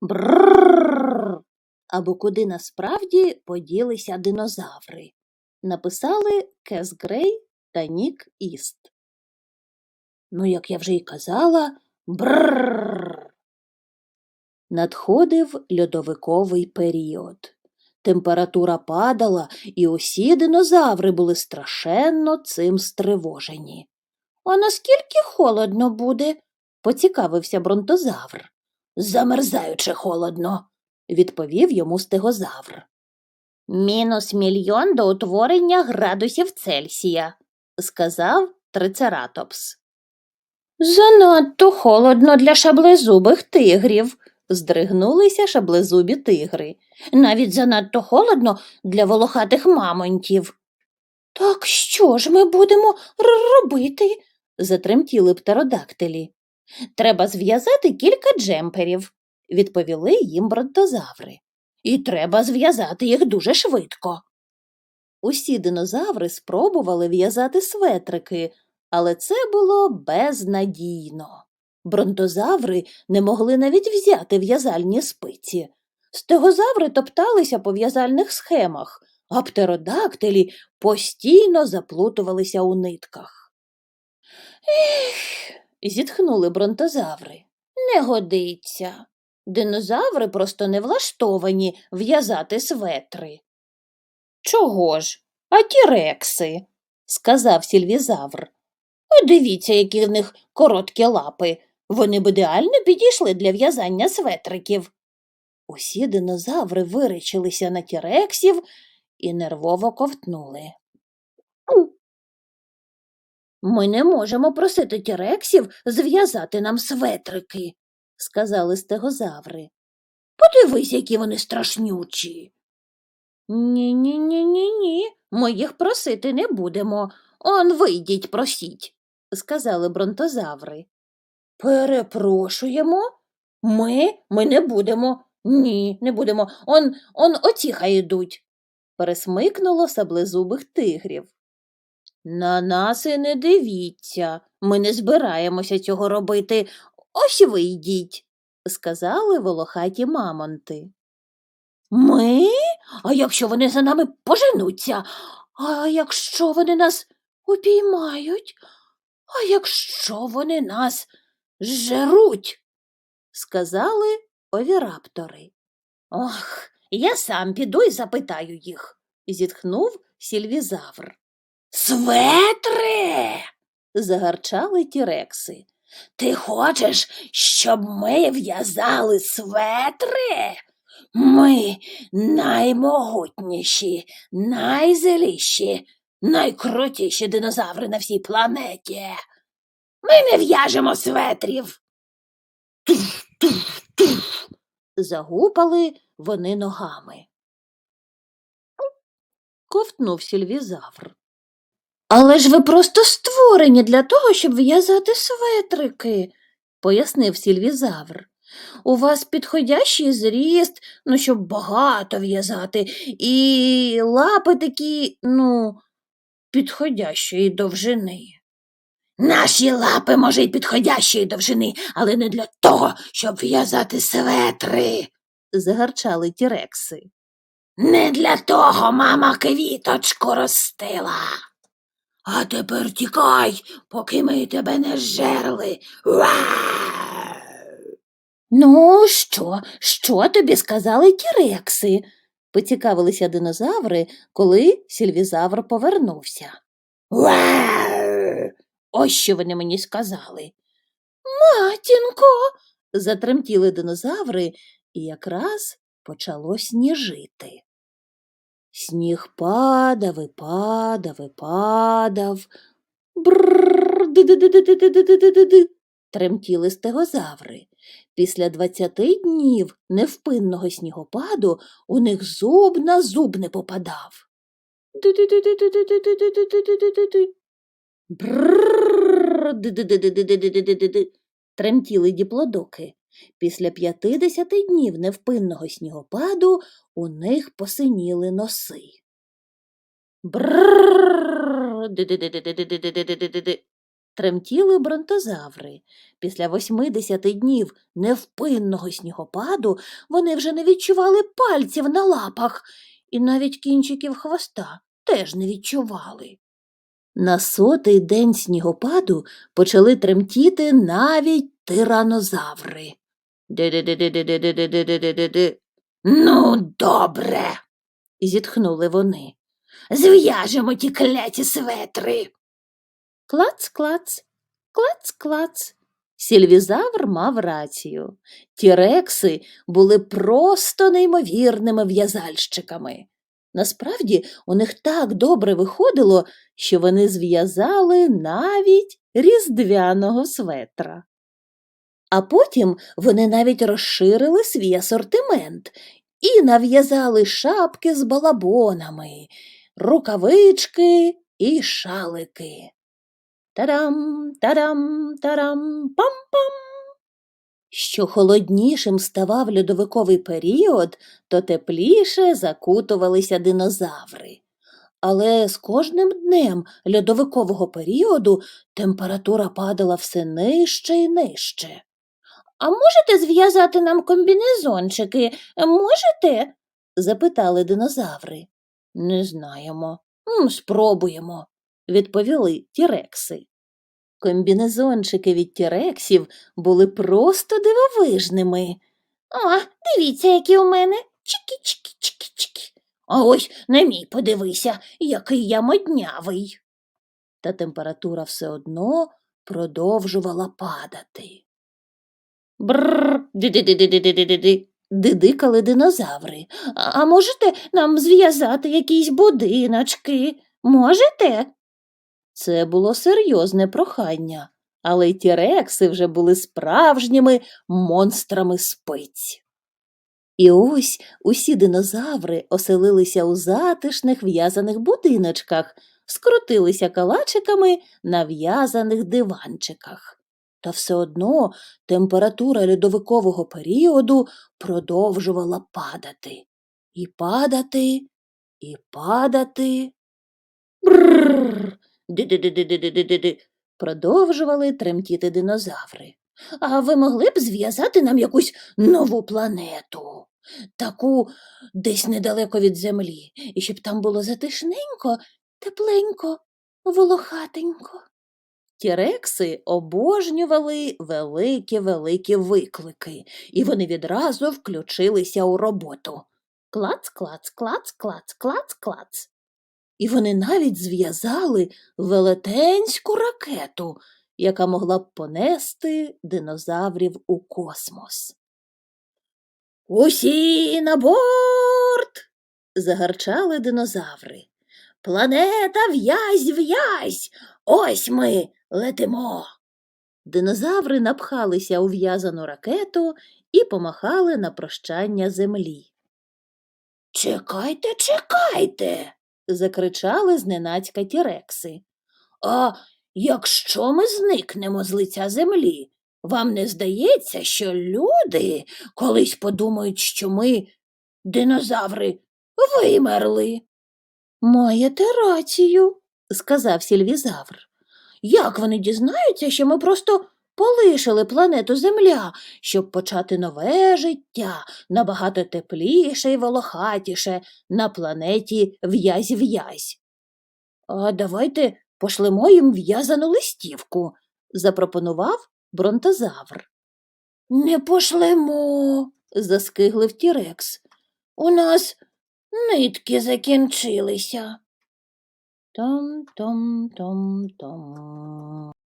Брррррр. Або куди насправді поділися динозаври. Написали Кес Грей та Нік Іст. Ну, як я вже й казала, брррррр. Надходив льодовиковий період. Температура падала, і усі динозаври були страшенно цим стривожені. А наскільки холодно буде? поцікавився бронтозавр. Замерзаюче холодно, відповів йому стегозавр. Мінус мільйон до утворення градусів Цельсія, сказав трицератопс. Занадто холодно для шаблезубих тигрів, здригнулися шаблезубі тигри. Навіть занадто холодно для волохатих мамонтів. Так що ж ми будемо робити? затремтіли птеродактилі. Треба зв'язати кілька джемперів, відповіли їм бронтозаври. І треба зв'язати їх дуже швидко. Усі динозаври спробували в'язати светрики, але це було безнадійно. Бронтозаври не могли навіть взяти в'язальні спиці. Стегозаври топталися по в'язальних схемах, а птеродактилі постійно заплутувалися у нитках. Ех, зітхнули бронтозаври. Не годиться. Динозаври просто не влаштовані в'язати светри. Чого ж? А ті рекси, сказав сільвізавр. Дивіться, які в них короткі лапи. Вони б ідеально підійшли для в'язання светриків. Усі динозаври виречилися на тірексів і нервово ковтнули. Ми не можемо просити тірексів зв'язати нам светрики, сказали стегозаври. Подивись, які вони страшнючі. Ні, ні, ні, ні, ні. Ми їх просити не будемо. Он вийдіть, просіть, сказали бронтозаври. Перепрошуємо. Ми? Ми не будемо. Ні, не будемо. Он, он оці хай ідуть. Пересмикнуло саблезубих тигрів. На нас і не дивіться. Ми не збираємося цього робити. Ось ви йдіть, сказали волохаті мамонти. Ми? А якщо вони за нами поженуться? А якщо вони нас упіймають? А якщо вони нас жруть? сказали овіраптори. Ох, я сам піду і запитаю їх, зітхнув сільвізавр. Светри. загарчали тірекси. Ти хочеш, щоб ми в'язали светри? Ми наймогутніші, найзеліші, найкрутіші динозаври на всій планеті. Ми не в'яжемо светрів. Туф, туф, туф. Загупали вони ногами. Ковтнув сільвізавр. Але ж ви просто створені для того, щоб в'язати светрики, пояснив сільвізавр. У вас підходящий зріст, ну, щоб багато в'язати, і лапи такі, ну, підходящої довжини. Наші лапи, може, й підходящої довжини, але не для того, щоб в'язати светри, загарчали тірекси. Не для того мама квіточку ростила. А тепер тікай, поки ми тебе не жерли. Ну, що, що тобі сказали тірекси? поцікавилися динозаври, коли сільвізавр повернувся. Ось що вони мені сказали. Матінко. затремтіли динозаври, і якраз почало сніжити. Сніг падав і падав і падав. Бррр. Тремтіли стегозаври. Після двадцяти днів невпинного снігопаду у них зуб на зуб не попадав. Бррр. Тремтіли діплодоки. Після 50 днів невпинного снігопаду у них посиніли носи. Бррррр. Тремтіли бронтозаври. Після 80 днів невпинного снігопаду вони вже не відчували пальців на лапах, і навіть кінчиків хвоста теж не відчували. На сотий день снігопаду почали тремтіти навіть тиранозаври. Ну, добре, зітхнули вони. Зв'яжемо ті кляті светри. Клац, клац, клац, клац. Сільвізавр мав рацію. Ті рекси були просто неймовірними в'язальщиками. Насправді у них так добре виходило, що вони зв'язали навіть різдвяного светра. А потім вони навіть розширили свій асортимент і нав'язали шапки з балабонами, рукавички і шалики. Тарам, тарам, тарам, пам-пам. Що холоднішим ставав льодовиковий період, то тепліше закутувалися динозаври. Але з кожним днем льодовикового періоду температура падала все нижче і нижче. А можете зв'язати нам комбінезончики? Можете? запитали динозаври. Не знаємо. «М, Спробуємо, відповіли тірекси. Комбінезончики від тірексів були просто дивовижними. О, дивіться, які у мене. Чики-чики-чики-чики. А ось на мій подивися, який я моднявий. Та температура все одно продовжувала падати. Бррр. Дидикали динозаври. А а можете нам зв'язати якісь будиночки? Можете? Це було серйозне прохання, але й ті рекси вже були справжніми монстрами спиць. І ось усі динозаври оселилися у затишних в'язаних будиночках, скрутилися калачиками на в'язаних диванчиках. Та все одно температура льодовикового періоду продовжувала падати. І падати, і падати. Бррр. Ди-ди-ди-ди-ди-ди-ди. Продовжували тремтіти динозаври. А ви могли б зв'язати нам якусь нову планету, таку десь недалеко від землі, і щоб там було затишненько, тепленько, волохатенько. Тірекси обожнювали великі-великі виклики, і вони відразу включилися у роботу. Клац, клац, клац, клац, клац, клац. І вони навіть зв'язали велетенську ракету, яка могла б понести динозаврів у космос. Усі на борт. загарчали динозаври. Планета в'язь в'язь. Ось ми летимо. Динозаври напхалися у в'язану ракету і помахали на прощання землі. Чекайте, чекайте. закричали зненацька тірекси. А якщо ми зникнемо з лиця землі, вам не здається, що люди колись подумають, що ми, динозаври, вимерли? Маєте рацію, сказав сільвізавр. Як вони дізнаються, що ми просто полишили планету Земля, щоб почати нове життя, набагато тепліше і волохатіше на планеті в'язь-в'язь? А давайте пошлемо їм в'язану листівку, запропонував бронтозавр. Не пошлемо, заскиглив тірекс. У нас нитки закінчилися. Том-том-том-том.